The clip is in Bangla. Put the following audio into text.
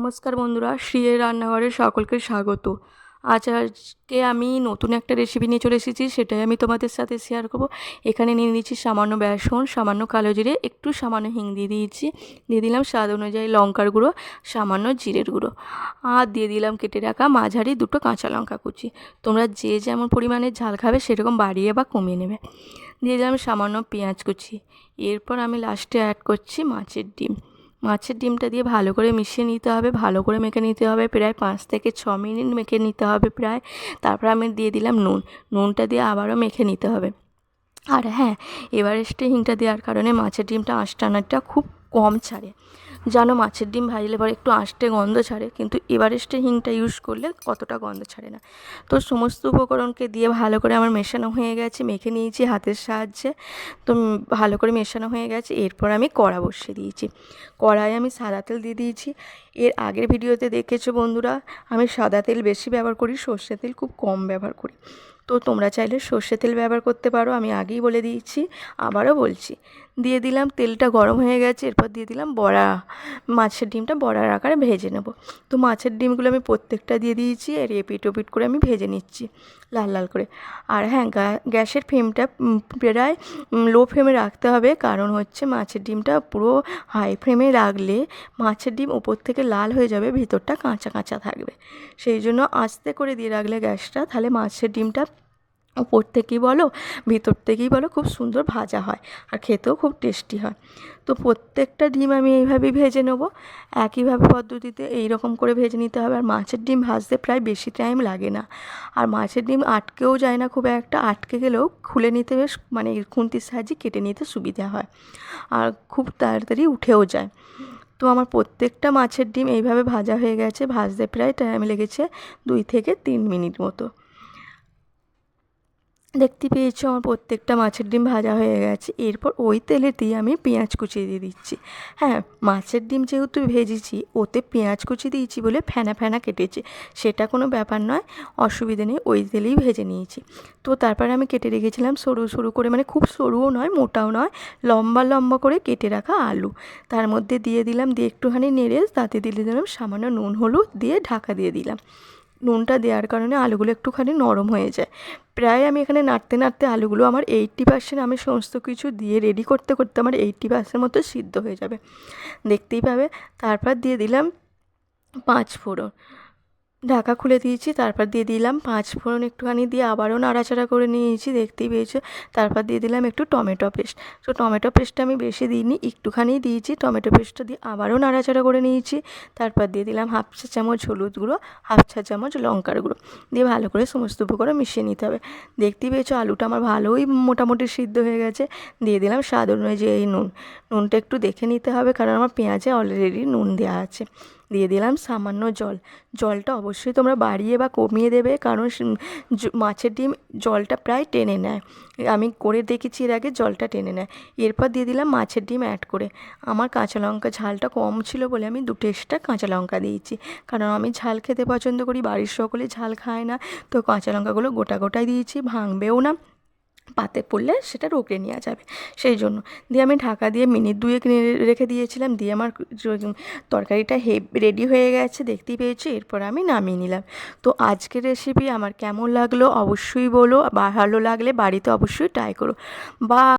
নমস্কার বন্ধুরা শ্রীয়ের রান্নাঘরে সকলকে স্বাগত। আজ আজকে আমি নতুন একটা রেসিপি নিয়ে চলে এসেছি, সেটাই আমি তোমাদের সাথে শেয়ার করব। এখানে নিয়ে নিয়েছি সামান্য বেসন, সামান্য কালো জিরে, একটু সামান্য হিং দিয়ে দিয়েছি। দিয়ে দিলাম স্বাদ অনুযায়ী লঙ্কার গুঁড়ো, সামান্য জিরের গুঁড়ো। আর দিয়ে দিলাম কেটে রাখা মাঝারি দুটো কাঁচা লঙ্কা কুচি। তোমরা যে যেমন পরিমাণে ঝাল খাবে, সেরকম বাড়িয়ে বা কমিয়ে নেবে। দিয়ে দিলাম সামান্য পেঁয়াজ কুচি। এরপর আমি লাস্টে অ্যাড করছি মাছের ডিম। মাছের ডিমটা দিয়ে ভালো করে মিশিয়ে নিতে হবে, ভালো করে মেখে নিতে হবে, প্রায় পাঁচ থেকে ছ মিনিট মেখে নিতে হবে প্রায়। তারপর আমি দিয়ে দিলাম নুন, নুনটা দিয়ে আবারও মেখে নিতে হবে। আর হ্যাঁ এভারেস্টে হিংটা দেওয়ার কারণে মাছের ডিমটা আঁশটানাটা খুব কম ছাড়ে। জানো মাছের ডিম ভাজলে পরে একটু আঁশটে গন্ধ ছাড়ে, কিন্তু এভারেস্টের হিংটা ইউজ করলে অতটা গন্ধ ছাড়ে না। তো সমস্ত উপকরণকে দিয়ে ভালো করে আমার মেশানো হয়ে গেছে, মেখে নিয়েছি হাতের সাহায্যে। তো ভালো করে মেশানো হয়ে গেছে, এরপর আমি কড়া বসিয়ে দিয়েছি। কড়ায় আমি সাদা তেল দিয়ে দিয়েছি। এর আগের ভিডিওতে দেখেছ বন্ধুরা, আমি সাদা তেল বেশি ব্যবহার করি সর্ষে তেল খুব কম ব্যবহার করি। তো তোমরা চাইলে সর্ষে তেল ব্যবহার করতে পারো, আমি আগেই বলে দিয়েছি, আবারও বলছি। দিয়ে দিলাম, তেলটা গরম হয়ে গেছে, এরপর দিয়ে দিলাম বড়া। মাছের ডিমটা বড়ার আকারে ভেজে নেব। তো মাছের ডিমগুলো আমি প্রত্যেকটা দিয়ে দিয়েছি, আর এপিট ওপিট করে আমি ভেজে নিচ্ছি, লাল লাল করে। আর হ্যাঁ গ্যাসের ফ্লেমটা প্রায় লো ফ্লেমে রাখতে হবে, কারণ হচ্ছে মাছের ডিমটা পুরো হাই ফ্লেমে রাখলে মাছের ডিম ওপর থেকে লাল হয়ে যাবে, ভিতরটা কাঁচা কাঁচা থাকবে। সেই জন্য আস্তে করে দিয়ে রাখলে গ্যাসটা, তাহলে মাছের ডিমটা ওপর থেকেই বলো, ভিতর থেকেই বলো খুব সুন্দর ভাজা হয় আর খেতেও খুব টেস্টি হয়। তো প্রত্যেকটা ডিম আমি এইভাবেই ভেজে নেব। একইভাবে পদ্ধতিতে এই রকম করে ভেজে নিতে হবে। আর মাছের ডিম ভাজতে প্রায় বেশি টাইম লাগে না। আর মাছের ডিম আটকেও যায় না খুব একটা। আটকে গেলেও খুলে নিতে বেশ মানে খুন্তির সাহায্যে কেটে নিতে সুবিধা হয়। আর খুব তাড়াতাড়ি উঠেও যায়। তো আমার প্রত্যেকটা মাছের ডিম এইভাবে ভাজা হয়ে গেছে। ভাজতে প্রায় টাইম লেগেছে দুই থেকে তিন মিনিট মতো। দেখতে পেয়েছ, আমার প্রত্যেকটা মাছের ডিম ভাজা হয়ে গেছে। এরপর ওই তেলে দিয়ে আমি পেঁয়াজ কুচি দিয়ে দিচ্ছি। হ্যাঁ মাছের ডিম যেহেতু ভেজেছি, ওতে পেঁয়াজ কুচি দিয়েছি বলে ফেনা ফেনা কেটেছে। সেটা কোনো ব্যাপার নয়, অসুবিধে নেই, ওই তেলেই ভেজে নিয়েছি। তো তারপরে আমি কেটে রেখেছিলাম সরু সরু করে মানে খুব সরুও নয়, মোটাও নয়, লম্বা লম্বা করে কেটে রাখা আলু। তার মধ্যে দিয়ে দিলাম, দিয়ে একটুখানি নেড়ে তাতে দিয়ে দিলাম সামান্য নুন, হলুদ দিয়ে ঢাকা দিয়ে দিলাম। নুনটা দেওয়ার কারণে আলুগুলো একটুখানি নরম হয়ে যায়। প্রায় আমি এখানে নাড়তে নাড়তে আলুগুলো আমার এইট্টি পার্সেন্ট আমি সমস্ত কিছু দিয়ে রেডি করতে করতে আমার এইট্টি পার্সেন্ট মতো সিদ্ধ হয়ে যাবে। দেখতেই পাবে, তারপর দিয়ে দিলাম পাঁচ ফোড়ন। ঢাকা খুলে দিয়েছি, তারপর দিয়ে দিলাম পাঁচ ফোড়ন একটুখানি দিয়ে আবারও নাড়াচাড়া করে নিয়েছি, দেখতেই পেয়েছ। তারপর দিয়ে দিলাম একটু টমেটো পেস্ট। তো টমেটো পেস্টটা আমি বেশি দিইনি, একটুখানি দিয়েছি, টমেটো পেস্টটা দিয়ে আবারও নাড়াচাড়া করে নিয়েছি। তারপর দিয়ে দিলাম হাফ চা চামচ হলুদ গুঁড়ো, হাফ চা চামচ লঙ্কার গুঁড়ো। দিয়ে ভালো করে সমস্ত উপকরণ মিশিয়ে নিতে হবে। দেখতেই পেয়েছ আলুটা আমার ভালোই মোটামুটি সিদ্ধ হয়ে গেছে। দিয়ে দিলাম স্বাদ অনুযায়ী নুন। নুনটা একটু দেখে নিতে হবে, কারণ আমার পেঁয়াজে অলরেডি নুন দেওয়া আছে। দিয়ে দিলাম সামান্য জল। জলটা অবশ্যই তোমরা বাড়িয়ে বা কমিয়ে দেবে, কারণ মাছের ডিম জলটা প্রায় টেনে নেয়। আমি করে দেখেছি এর আগে জলটা টেনে নেয়। এরপর দিয়ে দিলাম মাছের ডিম অ্যাড করে। আমার কাঁচা লঙ্কা ঝালটা কম ছিল বলে আমি দুটো এক্সট্রা কাঁচা লঙ্কা দিয়েছি। কারণ আমি ঝাল খেতে পছন্দ করি, বাড়ির সকলে ঝাল খায় না, তো কাঁচা লঙ্কাগুলো গোটা গোটাই দিয়েছি, ভাঙবেও না। পাতে পড়লে সেটা রোগড়ে নেওয়া যাবে। সেই জন্য দিয়ে আমি ঢাকা দিয়ে মিনিট দুয়েক রেখে দিয়েছিলাম, দিয়ে আমার তরকারিটা হে রেডি হয়ে গেছে, দেখতেই পেয়েছি, এরপর আমি নামিয়ে নিলাম। তো আজকের রেসিপি আমার কেমন লাগল অবশ্যই বলো, বা ভালো লাগলে বাড়িতে অবশ্যই ট্রাই করো। বা